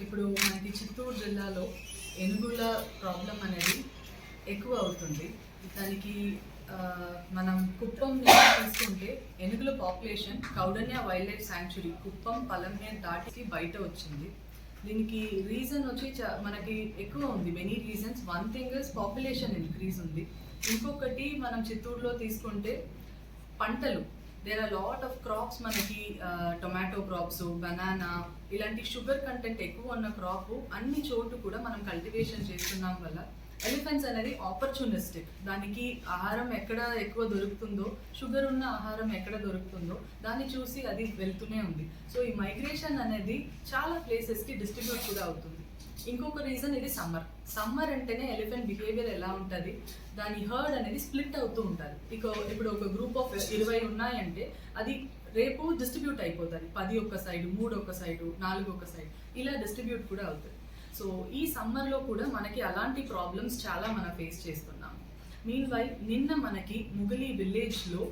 ఇప్పుడు మనకి చిత్తూరు జిల్లాలో ఏనుగుల ప్రాబ్లం అనేది ఎక్కువ అవుతుంది. దానికి మనం కుప్పం తీసుకుంటే ఏనుగుల population Kaundinya wildlife sanctuary Kuppam Palamaner దాటికి బయట వచ్చింది. దీనికి రీజన్ వచ్చి చ- మనకి ఎక్కువ ఉంది. Many reasons one thing is population increase ఉంది. ఇంకొకటి మనం చిత్తూరులో తీసుకుంటే పంటలు there are lot of crops మనకి టొమాటో క్రాప్స్ బనానా ఇలాంటి షుగర్ కంటెంట్ ఎక్కువ ఉన్న క్రాప్ అన్ని చోటు కూడా మనం కల్టివేషన్ చేస్తున్నాం వల్ల ఎలిఫెంట్స్ అనేది ఆపర్చునిస్టిక్ దానికి ఆహారం ఎక్కడ ఎక్కువ దొరుకుతుందో షుగర్ ఉన్న ఆహారం ఎక్కడ దొరుకుతుందో దాన్ని చూసి అది వెళ్తూనే ఉంది. సో ఈ మైగ్రేషన్ అనేది చాలా ప్లేసెస్కి డిస్ట్రిబ్యూట్ కూడా అవుతుంది. ఇంకొక రీజన్ ఇది సమ్మర్ సమ్మర్ అంటేనే ఎలిఫెంట్ బిహేవియర్ ఎలా ఉంటుంది? దాని హర్డ్ అనేది స్ప్లిట్ అవుతూ ఉంటుంది. ఇక ఇప్పుడు ఒక గ్రూప్ ఆఫ్ ఇరవై ఉన్నాయంటే అది రేపు డిస్ట్రిబ్యూట్ అయిపోతుంది. పది ఒక సైడ్ మూడు ఒక సైడు నాలుగు ఒక సైడ్ ఇలా డిస్ట్రిబ్యూట్ కూడా అవుతుంది. సో ఈ సమ్మర్లో కూడా మనకి అలాంటి ప్రాబ్లమ్స్ చాలా మనం ఫేస్ చేస్తున్నాం. మీన్ వై నిన్న మనకి ముగిలి విలేజ్లో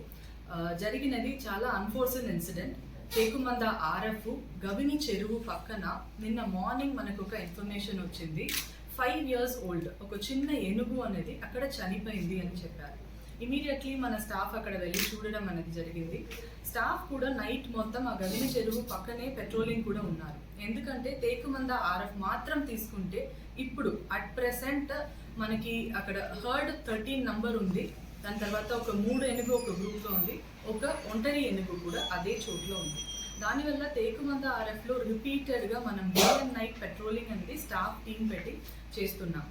జరిగినది చాలా అన్ఫోర్చునేట్ ఇన్సిడెంట్ టేకుమంద ఆర్ఎఫ్ గవిని చెరువు పక్కన నిన్న మార్నింగ్ మనకు ఒక ఇన్ఫర్మేషన్ వచ్చింది. Five years old. ఒక చిన్న ఏనుగు అనేది అక్కడ చనిపోయింది అని చెప్పారు. ఇమీడియట్లీ మన స్టాఫ్ అక్కడ వెళ్ళి చూడడం అనేది జరిగింది. స్టాఫ్ కూడా నైట్ మొత్తం ఆ గవిని చెరువు పక్కనే పెట్రోలింగ్ కూడా ఉన్నారు. ఎందుకంటే తేకుమంద ఆర్ఎఫ్ మాత్రం తీసుకుంటే ఇప్పుడు అట్ ప్రెసెంట్ మనకి అక్కడ హర్డ్ థర్టీన్ నంబర్ ఉంది. దాని తర్వాత ఒక మూడు ఏనుగు ఒక గ్రూప్లో ఉంది. ఒక ఒంటరి ఏనుగు కూడా అదే చోట్లో ఉంది. దానివల్ల తేకుమంద ఆర్ఎఫ్లో రిపీటెడ్గా మనం డే అండ్ నైట్ పెట్రోలింగ్ అనేది స్టాఫ్ టీం పెట్టి చేస్తున్నాం.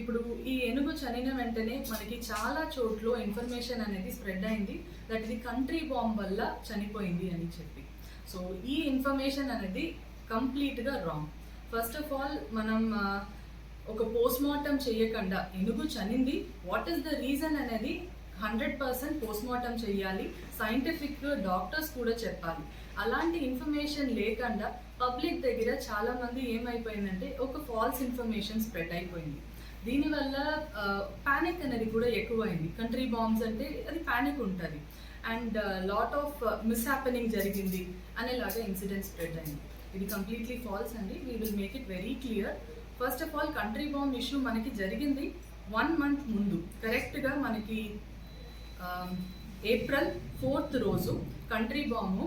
ఇప్పుడు ఈ ఏనుగు చనిన వెంటనే మనకి చాలా చోట్ల ఇన్ఫర్మేషన్ అనేది స్ప్రెడ్ అయింది. దట్ ఇది కంట్రీ బాంబ్ వల్ల చనిపోయింది అని చెప్పి. సో ఈ ఇన్ఫర్మేషన్ అనేది కంప్లీట్గా రాంగ్. ఫస్ట్ ఆఫ్ ఆల్ మనం ఒక పోస్ట్ మార్టం చేయకుండా ఎందుకు చనింది? వాట్ ఈస్ ద రీజన్ అనేది హండ్రెడ్ పర్సెంట్ పోస్ట్ మార్టం చేయాలి. సైంటిఫిక్ డాక్టర్స్ కూడా చెప్పాలి. అలాంటి ఇన్ఫర్మేషన్ లేకుండా పబ్లిక్ దగ్గర చాలా మంది ఏమైపోయిందంటే ఒక ఫాల్స్ ఇన్ఫర్మేషన్ స్ప్రెడ్ అయిపోయింది. దీనివల్ల ప్యానిక్ అనేది కూడా ఎక్కువైంది. కంట్రీ బాంబ్స్ అంటే అది ప్యానిక్ ఉంటుంది. And lot of mishappening జరిగింది అనేలాగా ఇన్సిడెంట్ స్ప్రెడ్ అయింది. ఇది కంప్లీట్లీ ఫాల్స్ అండి. We will make it very clear first of all country bomb issue మనకి జరిగింది వన్ మంత్ ముందు. కరెక్ట్గా మనకి um, ఏప్రిల్ ఫోర్త్ రోజు కంట్రీ బాంబు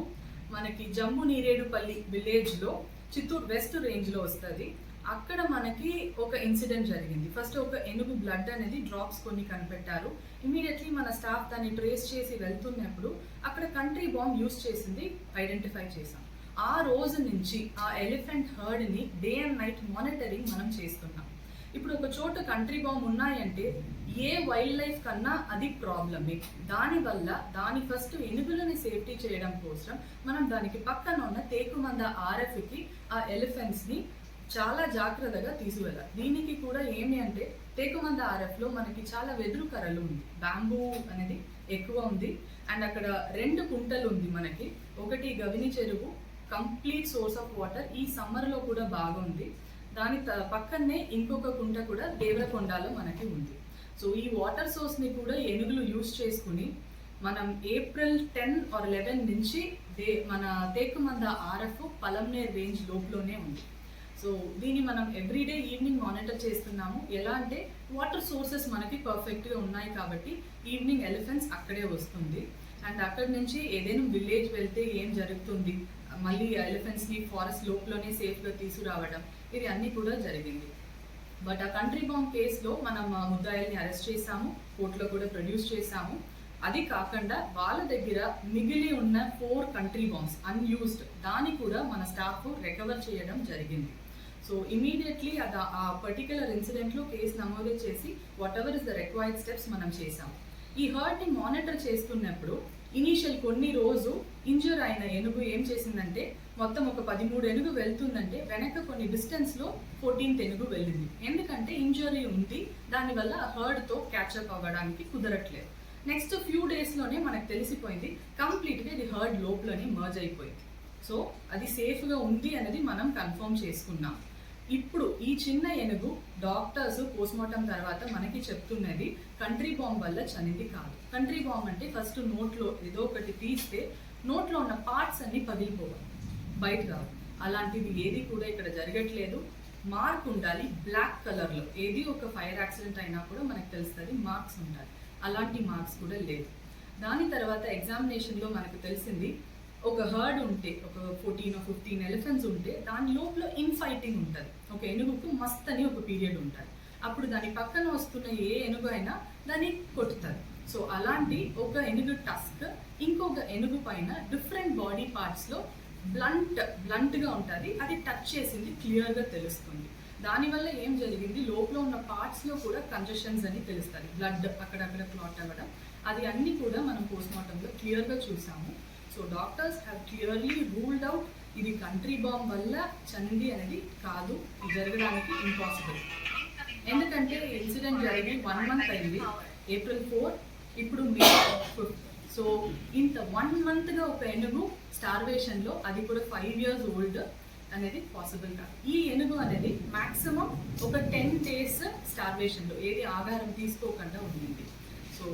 మనకి జమ్ము నీరేడుపల్లి విలేజ్లో చిత్తూరు వెస్ట్ రేంజ్లో వస్తుంది. అక్కడ మనకి ఒక ఇన్సిడెంట్ జరిగింది. ఫస్ట్ ఒక ఎనుగు బ్లడ్ అనేది డ్రాప్స్ కొన్ని కనిపెట్టారు. ఇమీడియట్లీ మన స్టాఫ్ దాన్ని ట్రేస్ చేసి వెళ్తున్నప్పుడు అక్కడ కంట్రీ బాంబ్ యూస్ చేసింది ఐడెంటిఫై చేశాం. ఆ రోజు నుంచి ఆ ఎలిఫెంట్ హర్డ్ని డే అండ్ నైట్ మానిటరింగ్ మనం చేస్తున్నాం. ఇప్పుడు ఒక చోట కంట్రీ బాంబ్ ఉన్నాయంటే ఏ వైల్డ్ లైఫ్ కన్నా అది ప్రాబ్లమే దానివల్ల దాని ఫస్ట్ ఎనుగులని సేఫ్టీ చేయడం కోసం మనం దానికి పక్కన ఉన్న తేకుమంద ఆర్ఎఫ్కి ఆ ఎలిఫెంట్స్ని చాలా జాగ్రత్తగా తీసుకువెళ్ళాలి దీనికి కూడా ఏమి అంటే తేకుమంద ఆర్ఎఫ్లో మనకి చాలా వెదురు కర్రలు ఉంది. బ్యాంబూ అనేది ఎక్కువ ఉంది. అండ్ అక్కడ రెండు కుంటలు ఉంది మనకి. ఒకటి గవిని చెరువు కంప్లీట్ సోర్స్ ఆఫ్ వాటర్ ఈ సమ్మర్లో కూడా బాగుంది. దాని త- పక్కనే ఇంకొక కుంట కూడా దేవరకొండలో మనకి ఉంది. సో ఈ వాటర్ సోర్స్ని కూడా ఏనుగులు యూజ్ చేసుకుని మనం ఏప్రిల్ టెన్ ఆర్ లెవెన్ నుంచి దే మన తేకుమంద ఆర్ఎఫ్ పలంనేర్ రేంజ్ లోపలనే ఉంది. సో దీన్ని మనం ఎవ్రీడే ఈవినింగ్ మానిటర్ చేస్తున్నాము. ఎలా అంటే వాటర్ సోర్సెస్ మనకి పర్ఫెక్ట్గా ఉన్నాయి కాబట్టి ఈవినింగ్ ఎలిఫెంట్స్ అక్కడే వస్తుంది. అండ్ అక్కడి నుంచి ఏదైనా విలేజ్ వెళ్తే ఏం జరుగుతుంది? మళ్ళీ ఎలిఫెంట్స్ని ఫారెస్ట్ లోపలనే సేఫ్గా తీసుకురావడం ఇది అన్నీ కూడా జరిగింది. బట్ ఆ కంట్రీ బాంబ్ కేసులో మనం ఆ ముద్దాయిల్ని అరెస్ట్ చేశాము కోర్టులో కూడా ప్రొడ్యూస్ చేశాము. అది కాకుండా వాళ్ళ దగ్గర మిగిలి ఉన్న ఫోర్ కంట్రీ బాంబ్స్ అన్యూస్డ్ దాన్ని కూడా మన స్టాఫ్ రికవర్ చేయడం జరిగింది. సో ఇమీడియట్లీ అది ఆ పర్టికులర్ ఇన్సిడెంట్లో కేసు నమోదు చేసి whatever is the required steps మనం చేసాము ఈ హర్ట్ని మానిటర్ చేస్తున్నప్పుడు ఇనీషియల్ కొన్ని రోజు ఇంజూర్ అయిన ఏనుగు ఏం చేసిందంటే మొత్తం ఒక పదిమూడు ఎనుగు వెళ్తుందంటే వెనక కొన్ని డిస్టెన్స్లో ఫోర్టీన్త్ ఎనుగు వెళ్ళింది. ఎందుకంటే ఇంజరీ ఉంది దానివల్ల హర్డ్తో క్యాచప్ అవ్వడానికి కుదరట్లేదు. నెక్స్ట్ ఫ్యూ డేస్లోనే మనకు తెలిసిపోయింది కంప్లీట్గా ఇది హర్డ్ లోపలనే మర్జ్ అయిపోయింది. సో అది సేఫ్గా ఉంది అనేది మనం కన్ఫర్మ్ చేసుకున్నాం. ఇప్పుడు ఈ చిన్న ఏనుగు డాక్టర్స్ పోస్ట్మార్టం తర్వాత మనకి చెప్తున్నది కంట్రీ బాంబ్ వల్ల చనింది కాదు. కంట్రీ బాంబ్ అంటే ఫస్ట్ నోట్లో ఏదో ఒకటి తీస్తే నోట్లో ఉన్న పార్ట్స్ అన్ని పగిలిపోవాలి బయట రావు. అలాంటిది ఏది కూడా ఇక్కడ జరగట్లేదు. మార్క్ ఉండాలి బ్లాక్ కలర్లో ఏది ఒక ఫైర్ యాక్సిడెంట్ అయినా కూడా మనకు తెలుస్తుంది మార్క్స్ ఉండాలి. అలాంటి మార్క్స్ కూడా లేదు. దాని తర్వాత ఎగ్జామినేషన్లో మనకు తెలిసింది ఒక హర్డ్ ఉంటే ఒక ఫోర్టీన్ ఫిఫ్టీన్ ఎలిఫెంట్స్ ఉంటే దాని లోపల ఇన్ఫైటింగ్ ఉంటుంది. ఒక ఏనుగుకు మస్త్ అని ఒక పీరియడ్ ఉంటుంది. అప్పుడు దాని పక్కన వస్తున్న ఏ ఏనుగు అయినా దాన్ని కొట్టుతుంది. సో అలాంటి ఒక ఎనుగు టస్క్ ఇంకొక ఏనుగు పైన డిఫరెంట్ బాడీ పార్ట్స్లో బ్లంట్ బ్లంట్గా ఉంటుంది. అది టచ్ చేసింది క్లియర్గా తెలుస్తుంది. దానివల్ల ఏం జరిగింది? లోపల ఉన్న పార్ట్స్లో కూడా కంజెషన్స్ అని తెలుస్తుంది. బ్లడ్ అక్కడక్కడ క్లాట్ అవ్వడం. అది అన్నీ కూడా మనం పోస్ట్ మార్టంలో క్లియర్గా చూసాము. So doctors have clearly ruled out ఇది కంట్రీ బాంబ్ వల్ల చనింది అనేది కాదు జరగడానికి ఇంపాసిబుల్ ఎందుకంటే ఇన్సిడెంట్ జరిగి వన్ మంత్ అయింది ఏప్రిల్ ఫోర్ ఇప్పుడు మే ఫిఫ్త్ సో ఇంత వన్ మంత్గా ఒక ఏనుగు స్టార్వేషన్లో అది కూడా ఫైవ్ ఇయర్స్ ఓల్డ్ అనేది పాసిబుల్ కాదు. ఈ ఏనుగు అనేది మాక్సిమం ఒక టెన్ డేస్ స్టార్వేషన్లో ఏది ఆహారం తీసుకోకుండా ఉండింది. సో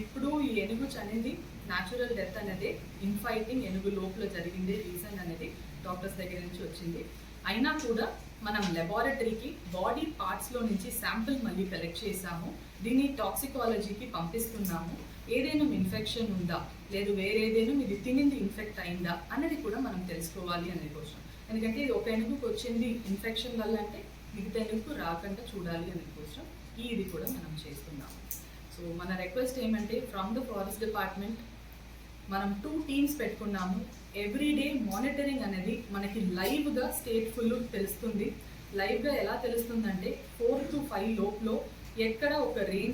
ఇప్పుడు ఈ ఏనుగు అనేది న్యాచురల్ డెత్ అనేది ఇన్ఫైటింగ్ ఎనుగు లోపల జరిగింది రీజన్ అనేది డాక్టర్స్ దగ్గర నుంచి వచ్చింది. అయినా కూడా మనం లెబారటరీకి బాడీ పార్ట్స్లో నుంచి శాంపిల్ మళ్ళీ కలెక్ట్ చేసాము దీన్ని టాక్సికాలజీకి పంపిస్తున్నాము. ఏదైనా ఇన్ఫెక్షన్ ఉందా? లేదు వేరేదేనా ఇది తినింది ఇన్ఫెక్ట్ అయిందా? అనేది కూడా మనం తెలుసుకోవాలి అనే కోసం. ఎందుకంటే ఇది ఒక ఎనుగుకు వచ్చింది ఇన్ఫెక్షన్ వల్ల అంటే మిగతా ఎనుగుకు రాకుండా చూడాలి అనే కోసం ఈ ఇది కూడా మనం చేస్తున్నాము. సో మన రిక్వెస్ట్ ఏమంటే ఫ్రమ్ ద ఫారెస్ట్ డిపార్ట్మెంట్ మనం టూ టీమ్స్ పెట్టుకున్నాము. ఎవ్రీ డే మానిటరింగ్ అనేది మనకి లైవ్గా స్టేట్ ఫుల్ తెలుస్తుంది. లైవ్గా ఎలా తెలుస్తుందంటే ఫోర్ టు ఫైవ్ లోపులో ఎక్కడ ఒక రేంజ్